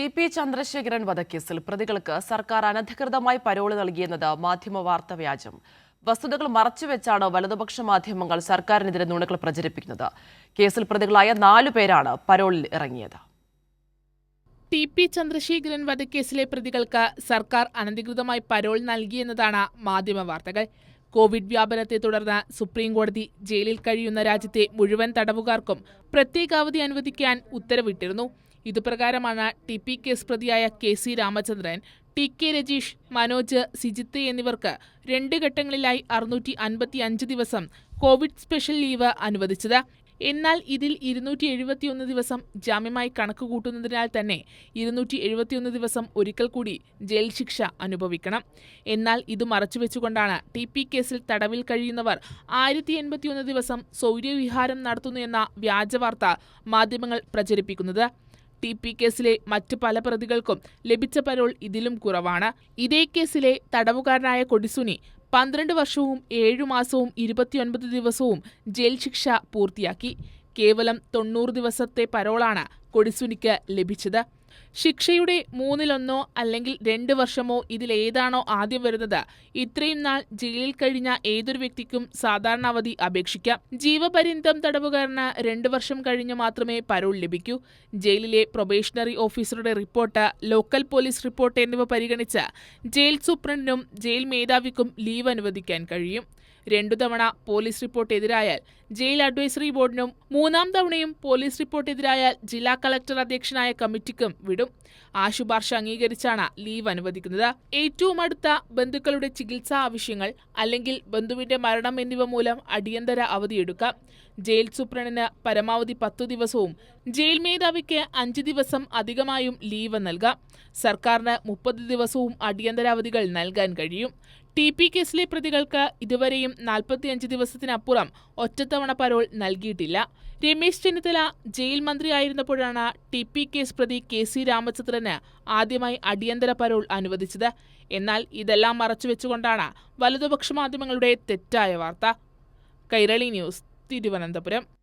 T P Chandrasekharan വധക്കേസിൽ പ്രതികൾക്ക് സർക്കാർ അനധികൃതമായി പരോൾ നൽകിയെന്നത് മാധ്യമ വാർത്ത വ്യാജം. വസ്തുതകൾ മറച്ചുവെച്ചാണ് വലതുപക്ഷ മാധ്യമങ്ങൾ സർക്കാരിനെതിരെ നുണകൾ പ്രചരിപ്പിക്കുന്നത്. കേസിൽ പ്രതികളായ നാലു പേരാണ് പരോളിൽ ഇറങ്ങിയത്. ടി പി ചന്ദ്രശേഖരൻ വധക്കേസിലെ പ്രതികൾക്ക് സർക്കാർ അനധികൃതമായി പരോൾ നൽകിയെന്നതാണ് മാധ്യമ വാർത്തകൾ. കോവിഡ് വ്യാപനത്തെ തുടർന്ന് സുപ്രീം കോടതി ജയിലിൽ കഴിയുന്ന രാജ്യത്തെ മുഴുവൻ തടവുകാർക്കും പ്രത്യേകാവധി അനുവദിക്കാൻ ഉത്തരവിട്ടിരുന്നു. ഇതുപ്രകാരമാണ് ടി പി കേസ് പ്രതിയായ K C Ramachandran T K Rajeesh Manoj Sijith എന്നിവർക്ക് രണ്ട് ഘട്ടങ്ങളിലായി അറുന്നൂറ്റി അൻപത്തി അഞ്ച് ദിവസം കോവിഡ് സ്പെഷ്യൽ ലീവ് അനുവദിച്ചത്. എന്നാൽ ഇതിൽ ഇരുന്നൂറ്റി എഴുപത്തിയൊന്ന് ദിവസം ജാമ്യമായി കണക്കുകൂട്ടുന്നതിനാൽ തന്നെ ഇരുന്നൂറ്റി എഴുപത്തിയൊന്ന് ദിവസം ഒരിക്കൽ കൂടി ജയിൽ ശിക്ഷ അനുഭവിക്കണം. എന്നാൽ ഇത് മറച്ചുവെച്ചുകൊണ്ടാണ് ടി പി കേസിൽ തടവിൽ കഴിയുന്നവർ ആയിരത്തി എൺപത്തിയൊന്ന് ദിവസം സൗര്യവിഹാരം നടത്തുന്നു എന്ന വ്യാജവാർത്ത മാധ്യമങ്ങൾ പ്രചരിപ്പിക്കുന്നത്. ടി പി കേസിലെ മറ്റ് പല പ്രതികൾക്കും ലഭിച്ച പരോൾ ഇതിലും കുറവാണ്. ഇതേ കേസിലെ തടവുകാരനായ കൊടിസുനി പന്ത്രണ്ട് വർഷവും ഏഴു മാസവും ഇരുപത്തിയൊൻപത് ദിവസവും ജയിൽ ശിക്ഷ പൂർത്തിയാക്കി. കേവലം തൊണ്ണൂറ് ദിവസത്തെ പരോളാണ് കൊടിസുനിക്ക് ലഭിച്ചത്. ശിക്ഷയുടെ മൂന്നിലൊന്നോ അല്ലെങ്കിൽ രണ്ട് വർഷമോ ഇതിലേതാണോ ആദ്യം വരുന്നത് ഇത്രയും നാൾ ജയിലിൽ കഴിഞ്ഞ ഏതൊരു വ്യക്തിക്കും സാധാരണ അവധി അപേക്ഷിക്കാം. ജീവപര്യന്തം തടവുകാരന് രണ്ട് വർഷം കഴിഞ്ഞ് മാത്രമേ പരോൾ ലഭിക്കൂ. ജയിലിലെ പ്രൊബേഷണറി ഓഫീസറുടെ റിപ്പോർട്ട് ലോക്കൽ പോലീസ് റിപ്പോർട്ട് എന്നിവ പരിഗണിച്ച് ജയിൽ സൂപ്രണ്ടിനും ജയിൽ മേധാവിക്കും ലീവ് അനുവദിക്കാൻ കഴിയും. രണ്ടു തവണ പോലീസ് റിപ്പോർട്ട് എതിരായാൽ ജയിൽ അഡ്വൈസറി ബോർഡിനും മൂന്നാം തവണയും പോലീസ് റിപ്പോർട്ട് എതിരായാൽ ജില്ലാ കളക്ടർ അധ്യക്ഷനായ കമ്മിറ്റിക്കും വിടും. ആ ശുപാർശ അംഗീകരിച്ചാണ് ലീവ് അനുവദിക്കുന്നത്. ഏറ്റവും അടുത്ത ബന്ധുക്കളുടെ ചികിത്സാ ആവശ്യങ്ങൾ അല്ലെങ്കിൽ ബന്ധുവിന്റെ മരണം എന്നിവ മൂലം അടിയന്തര അവധിയെടുക്കാം. ജയിൽ സൂപ്രണ്ടിന് പരമാവധി പത്തു ദിവസവും ജയിൽ മേധാവിക്ക് അഞ്ച് ദിവസം അധികമായും ലീവ് നൽകാം. സർക്കാരിന് മുപ്പത് ദിവസവും അടിയന്തരാവധികൾ നൽകാൻ കഴിയും. ടി പി കേസിലെ പ്രതികൾക്ക് ഇതുവരെയും നാൽപ്പത്തിയഞ്ച് ദിവസത്തിനപ്പുറം ഒറ്റത്തവണ പരോൾ നൽകിയിട്ടില്ല. രമേശ് ചെന്നിത്തല ജയിൽ മന്ത്രിയായിരുന്നപ്പോഴാണ് ടി പി കേസ് പ്രതി കെ സി രാമചന്ദ്രന് ആദ്യമായി അടിയന്തര പരോൾ അനുവദിച്ചത്. എന്നാൽ ഇതെല്ലാം മറച്ചുവെച്ചുകൊണ്ടാണ് വലതുപക്ഷ മാധ്യമങ്ങളുടെ തെറ്റായ വാർത്ത. കൈരളി ന്യൂസ് തിരുവനന്തപുരം.